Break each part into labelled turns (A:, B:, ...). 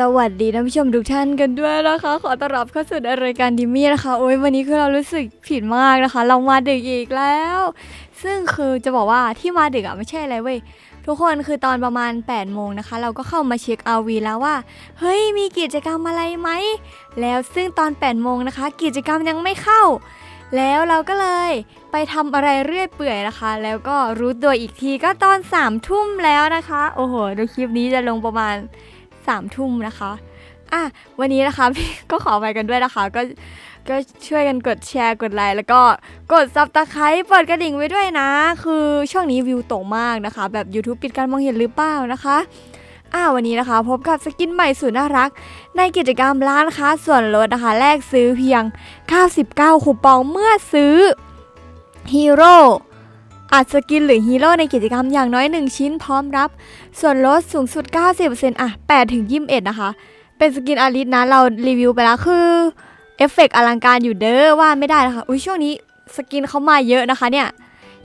A: สวัสดีท่านผู้ชมทุกท่านกันด้วยนะคะ ขอต้อนรับเข้าสู่รายการดิมี่นะคะโอ้ยวันนี้คือเรารู้สึกผิดมากนะคะ เรามาดึกอีกแล้ว ซึ่งคือจะบอกว่าที่มาดึกอะไม่ใช่อะไรเว้ยทุกคนคือตอนประมาณ8โมงนะคะ เราก็เข้ามาเช็คอาวีแล้วว่า เฮ้ยมีกิจกรรมอะไรไหม แล้วซึ่งตอน8โมงนะคะ กิจกรรมยังไม่เข้า แล้วเราก็เลยไปทำอะไรเรื่อยเปื่อยนะคะ แล้วก็รู้ตัวอีกทีก็ตอน3ามทุ่มแล้วนะคะ โอ้โหดี๋ยวคลิปนี้จะลงประมาณ 3ามทุ่มนะคะอะวันนี้นะคะพี่ก็ขอไปกันด้วยนะคะ ก็ก็ช่วยกันกดแชร์กดไลค์แล้วก็กดซับตะไคร้เปิดกระดิ่งไว้ด้วยนะ คือช่วงนี้วิวตกมากนะคะ แบบ YouTube ปิดการมองเห็นหรือเปล่านะคะอ่าวันนี้นะคะ พบกับสกินใหม่สุดน่ารัก ในกิจกรรมร้านค้าส่วนลดนะคะ แลกซื้อเพียง 99คูปองเมื่อซื้อฮีโร่ อัดสกินหรือฮีโร่ในกิจกรรมอย่างน้อย1ชิ้นพร้อมรับ ส่วนลดสูงสุด 90%อะ8ถึง21นะคะ เป็นสกินอาริสนะเรารีวิวไปแล้วคือเอฟเฟกต์อลังการอยู่เด้อว่าไม่ได้นะคะอุ้ยช่วงนี้สกินเขามาเยอะนะคะเนี่ย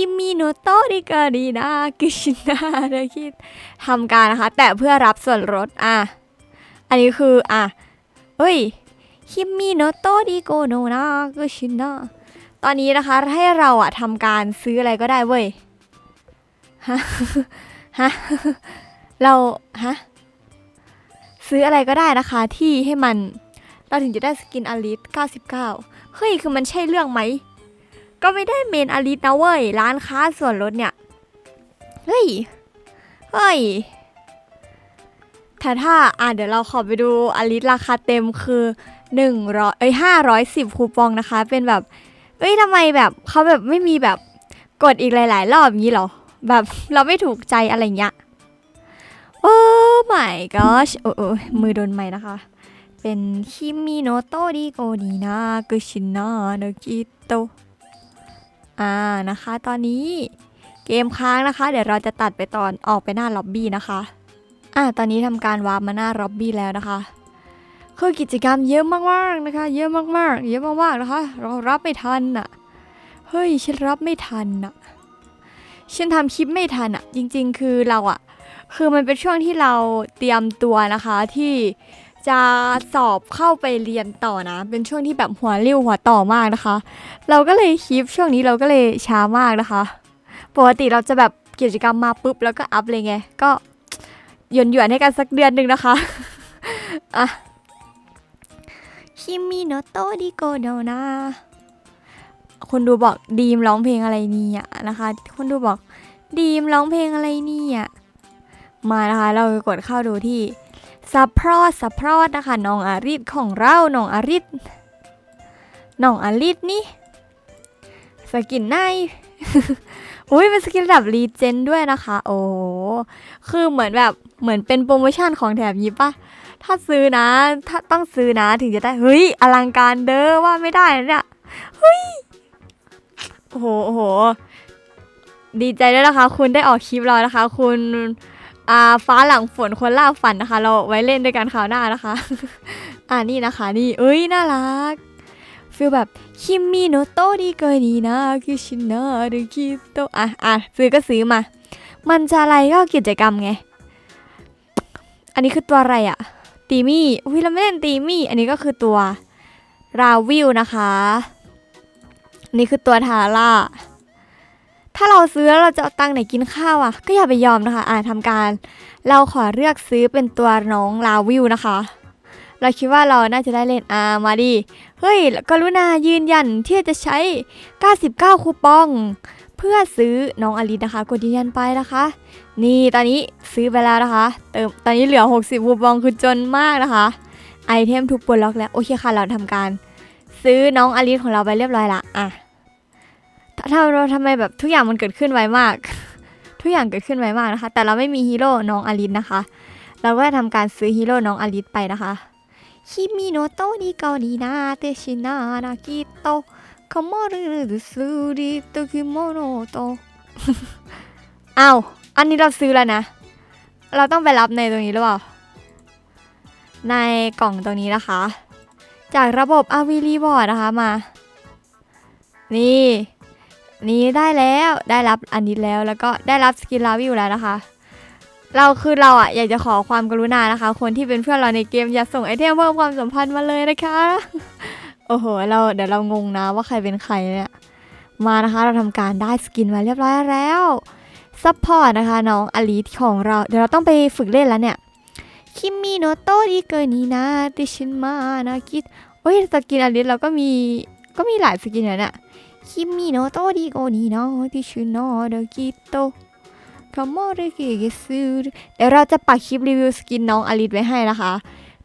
A: คิมิโนโตะดิกาดีนากิชินาเดคิดทำการนะคะ แต่เพื่อรับส่วนลดอะ อันนี้คืออะเอ้ยคิมิโนโตะดิโกโนนากิชินาตอนนี้นะคะให้เราอะทำการซื้ออะไรก็ได้เว้ยฮะฮะเราฮะซื้ออะไรก็ได้นะคะที่ให้มันเราถึงจะได้สกินอลิส99 เฮ้ย คือมันใช่เรื่องไหม ก็ไม่ได้เมนอลิสนะเว้ย ร้านค้าส่วนลดเนี่ย เฮ้ย เฮ้ย แต่ถ้าอะเดี๋ยวเราขอไปดูอลิสราคาเต็มคือ100เอ้ย510คูปองนะคะ เป็นแบบ เอ้ยทำไมแบบเขาแบบไม่มีแบบกดอีกหลาย ๆ รอบอย่างนี้เหรอ แบบเราไม่ถูกใจอะไรเงี้ยโอ้ my gosh โอ้โอ้มือโดนไหมนะคะ เป็นคิมิโนโตะดิโกดีนากุชินาโนกิโตะ อ่านะคะ ตอนนี้เกมค้างนะคะ เดี๋ยวเราจะตัดไปตอนออกไปหน้าล็อบบี้นะคะอ่าตอนนี้ทำการวาร์ปมาหน้าล็อบบี้แล้วนะคะคือกิจกรรมเยอะมากๆนะคะ เยอะมากๆ เยอะมากๆนะคะ เรารับไม่ทันอะเฮ้ยฉันรับไม่ทันอะฉันทำคลิปไม่ทันอะ จริง ๆ คือเราอะคือมันเป็นช่วงที่เราเตรียมตัวนะคะที่ จะสอบเข้าไปเรียนต่อนะ เป็นช่วงที่แบบหัวเรียวหัวต่อมากนะคะ เราก็เลยคลิปช่วงนี้เราก็เลยช้ามากนะคะ ปกติเราจะแบบกิจกรรมมาปุ๊บแล้วก็อัพเลยไง ก็หย่อนหยวนๆให้กันสักเดือนหนึ่งนะคะอะคิมิโนโตะดิโกโดนาคนดูบอกดีมร้องเพลงอะไรเนี่ยนะคะ คนดูบอกดีมร้องเพลงอะไรเนี่ยมานะคะ เราไปกดเข้าดูที่ ซัพพรอสซัพพรอสนะคะน้องอาริสของเราน้องอาริสน้องอาริสนี่สกินในอุ้ยเป็นสกินระดับรีเจนด้วยนะคะ โอ้คือเหมือนแบบเหมือนเป็นโปรโมชั่นของแถบนี้ปะถ้าซื้อนะ ถ้าต้องซื้อนะถึงจะได้ เฮ้ย อลังการเด้อว่าไม่ได้นะเนี่ยเฮ้ยโอ้โหโอ้โห ดีใจด้วยนะคะ คุณได้ออกคลิปเรานะคะ คุณ อ่าฟ้าหลังฝนคนล่าฝันนะคะ เราไว้เล่นด้วยกันคราวหน้านะคะ อ่านี่นะคะ นี่เอ้ยน่ารักฟีลแบบคิมิโนโตะดีเกินีนะคิชินะหรือคิโตอะอะซื้อก็ซื้อมา มันจะอะไรก็กิจกรรมไง อันนี้คือตัวอะไรอะตีมี่อุ้ยเราไม่เล่นตีมี่ อันนี้ก็คือตัวราวิวนะคะนนี้คือตัวทาร่า ถ้าเราซื้อแล้วเราจะเอาตังค์ไหนกินข้าวอะ ก็อย่าไปยอมนะคะ อ่าทำการ เราขอเลือกซื้อเป็นตัวน้องลาวิวนะคะ เราคิดว่าเราน่าจะได้เล่นอามาดิเฮ้ยกรุณายืนยันที่จะใช้ 99 คูปอง เพื่อซื้อน้องอลิสนะคะ กดยืนยันไปนะคะ นี่ตอนนี้ซื้อไปแล้วนะคะ เติมตอนนี้เหลือ 60 คูปองคือจนมากนะคะ ไอเทมถูกปลดล็อกแล้ว โอเคค่ะ เราทำการ ซื้อน้องอลิสของเราไปเรียบร้อยละอะ ถ้าเราทำไมแบบทุกอย่างมันเกิดขึ้นไวมาก ทุกอย่างเกิดขึ้นไวมากนะคะ แต่เราไม่มีฮีโร่น้องอลิสนะคะ เราก็จะทำการซื้อฮีโร่น้องอลิสไปนะคะคิมิโนโตะนิโกนินาเตชินานากิโตะคามารุรุสุริโตคิโมโนโตะอ้าวอันนี้เราซื้อแล้วนะ เราต้องไปรับในตรงนี้หรือเปล่า ในกล่องตรงนี้นะคะ จากระบบอาวีรีบอร์ดนะคะมา นี่ นี่ได้แล้วได้รับอันนี้แล้วแล้วก็ได้รับสกินลาวิวแล้วนะคะ เราคือเราอะอยากจะขอความกรุณานะคะ คนที่เป็นเพื่อนเราในเกมอย่าส่งไอเทมเพิ่มความสัมพันธ์มาเลยนะคะ โอ้โหเราเดี๋ยวเรางงนะว่าใครเป็นใครเนี่ยมานะคะเราทำการได้สกินมาเรียบร้อยแล้วซัพพอร์ตนะคะน้องอลิทของเรา เดี๋ยวเราต้องไปฝึกเล่นแล้วเนี่ยคิมมิโนโตะดิเกินินาติชินมานากิโอ้ยสกินอลิทเราก็มีก็มีหลายสกินเนี่ย คิมิโนโตะดิโกนินาติชินนากิโตะคามาเรกิเกซูเดี๋ยวเราจะปักคลิปรีวิวสกินน้องอลิสไว้ให้นะคะ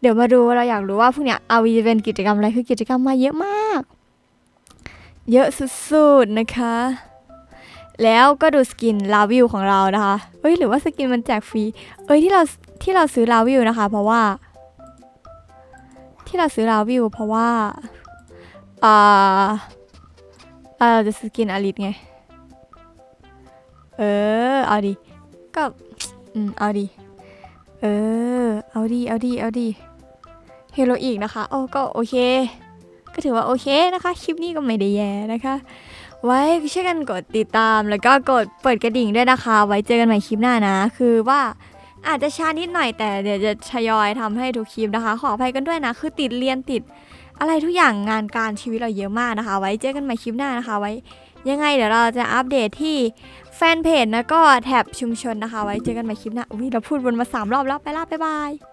A: เดี๋ยวมาดูเราอยากรู้ว่าพวกเนี้ยอาวีจะเป็นกิจกรรมอะไรคือกิจกรรมมาเยอะมาก เยอะสุดๆนะคะ แล้วก็ดูสกินลาวิวของเรานะคะเอ้ยหรือว่าสกินมันแจกฟรี เอ้ยที่เราที่เราซื้อลาวิวนะคะ เพราะว่า ที่เราซื้อลาวิวเพราะว่าอ่า อ่าเราจะสกินอลิสไง เออ เอาดิ ก็ อืม เอาดิ เออ เอาดิ เอาดิ เอาดิ เฮโรอีกนะคะ โอ้ ก็โอเค ก็ถือว่าโอเคนะคะ คลิปนี้ก็ไม่ได้แย่นะคะ ไว้ช่วยกันกดติดตาม แล้วก็กดเปิดกระดิ่งด้วยนะคะ ไว้เจอกันใหม่คลิปหน้านะ คือว่าอาจจะช้านิดหน่อยแต่เดี๋ยวจะทยอยทำให้ทุกคลิปนะคะ ขออภัยกันด้วยนะ คือติดเรียนติด อะไรทุกอย่างงานการชีวิตเราเยอะมากนะคะ ไว้เจอกันใหม่คลิปหน้านะคะ ไว้ยังไงเดี๋ยวเราจะอัปเดตที่แฟนเพจแล้วก็แท็บชุมชนนะคะ ไว้เจอกันใหม่คลิปหน้าอุ้ยเราพูดวนมาสามรอบแล้วไปละบ๊ายบาย